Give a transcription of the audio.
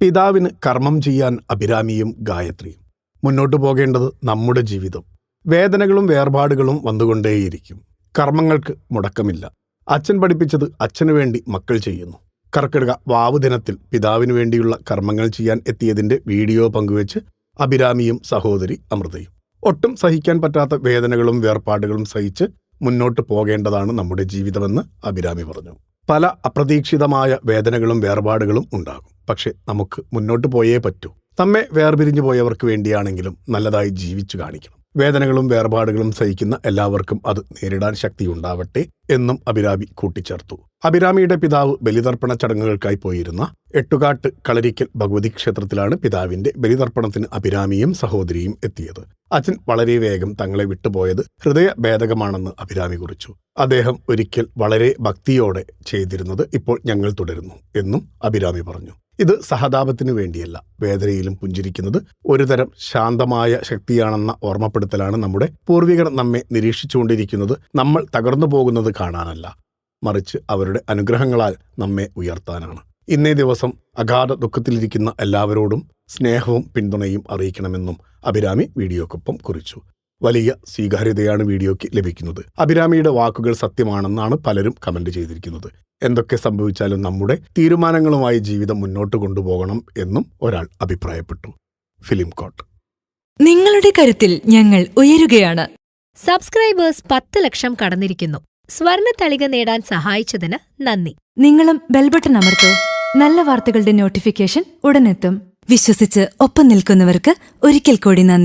പിതാവിന് കർമ്മം ചെയ്യാൻ അഭിരാമിയും ഗായത്രിയും. മുന്നോട്ടു പോകേണ്ടത് നമ്മുടെ ജീവിതം. വേദനകളും വേർപാടുകളും വന്നുകൊണ്ടേയിരിക്കും. കർമ്മങ്ങൾക്ക് മുടക്കമില്ല. അച്ഛൻ പഠിപ്പിച്ചത് അച്ഛനു വേണ്ടി മക്കൾ ചെയ്യുന്നു. കർക്കിടക വാവ് ദിനത്തിൽ പിതാവിനു വേണ്ടിയുള്ള കർമ്മങ്ങൾ ചെയ്യാൻ എത്തിയതിന്റെ വീഡിയോ പങ്കുവച്ച് അഭിരാമിയും സഹോദരി അമൃതയും. ഒട്ടും സഹിക്കാൻ പറ്റാത്ത വേദനകളും വേർപാടുകളും സഹിച്ച് മുന്നോട്ട് പോകേണ്ടതാണ് നമ്മുടെ ജീവിതമെന്ന് അഭിരാമി പറഞ്ഞു. പല അപ്രതീക്ഷിതമായ വേദനകളും വേർപാടുകളും ഉണ്ടാകും. പക്ഷെ നമുക്ക് മുന്നോട്ട് പോയേ പറ്റൂ. നമ്മെ വേർപിരിഞ്ഞു പോയവർക്ക് വേണ്ടിയാണെങ്കിലും നല്ലതായി ജീവിച്ചു കാണിക്കണം. വേദനകളും വേർപാടുകളും സഹിക്കുന്ന എല്ലാവർക്കും അത് നേരിടാൻ ശക്തിയുണ്ടാവട്ടെ എന്നും അഭിരാമി കൂട്ടിച്ചേർത്തു. അഭിരാമിയുടെ പിതാവ് ബലിതർപ്പണ ചടങ്ങുകൾക്കായി പോയിരുന്ന എട്ടുകാട്ട് കളരിക്കൽ ഭഗവതി ക്ഷേത്രത്തിലാണ് പിതാവിന്റെ ബലിതർപ്പണത്തിന് അഭിരാമിയും സഹോദരിയും എത്തിയത്. അച്ഛൻ വളരെ വേഗം തങ്ങളെ വിട്ടുപോയത് ഹൃദയ ഭേദകമാണെന്ന് അഭിരാമി കുറിച്ചു. അദ്ദേഹം ഒരിക്കൽ വളരെ ഭക്തിയോടെ ചെയ്തിരുന്നത് ഇപ്പോൾ ഞങ്ങൾ തുടരുന്നു എന്നും അഭിരാമി പറഞ്ഞു. ഇത് സഹതാപത്തിനു വേണ്ടിയല്ല. വേദനയിലും പുഞ്ചിരിക്കുന്നത് ഒരുതരം ശാന്തമായ ശക്തിയാണെന്ന ഓർമ്മപ്പെടുത്തലാണ് നമ്മുടെ പൂർവികർ നമ്മെ നിരീക്ഷിച്ചുകൊണ്ടിരിക്കുന്നത്. നമ്മൾ തകർന്നു പോകുന്നത് കാണാനല്ല മറിച്ച് അവരുടെ അനുഗ്രഹങ്ങളാൽ നമ്മെ ഉയർത്താനാണ്. ഇന്നേ ദിവസം അഗാധ ദുഃഖത്തിലിരിക്കുന്ന എല്ലാവരോടും സ്നേഹവും പിന്തുണയും അറിയിക്കണമെന്നും അഭിരാമി വീഡിയോക്കൊപ്പം കുറിച്ചു. വലിയ സ്വീകാര്യതയാണ് വീഡിയോയ്ക്ക് ലഭിക്കുന്നത്. അഭിരാമിയുടെ വാക്കുകൾ സത്യമാണെന്നാണ് പലരും കമന്റ് ചെയ്തിരിക്കുന്നത്. എന്തൊക്കെ സംഭവിച്ചാലും നമ്മുടെ തീരുമാനങ്ങളുമായി ജീവിതം മുന്നോട്ട് കൊണ്ടുപോകണം എന്നും ഒരാൾ അഭിപ്രായപ്പെട്ടു. ഫിലിം കോട്ട് നിങ്ങളുടെ കരുത്തിൽ ഞങ്ങൾ ഉയരുകയാണ്. സബ്സ്ക്രൈബേഴ്സ് പത്ത് ലക്ഷം കടന്നിരിക്കുന്നു. സ്വർണ തളിക നേടാൻ സഹായിച്ചതിന് നന്ദി. നിങ്ങളും ബെൽബട്ടൺ അമർത്തോ. നല്ല വാർത്തകളുടെ നോട്ടിഫിക്കേഷൻ ഉടനെത്തും. വിശ്വസിച്ച് ഒപ്പം നിൽക്കുന്നവർക്ക് ഒരിക്കൽ കൂടി നന്ദി.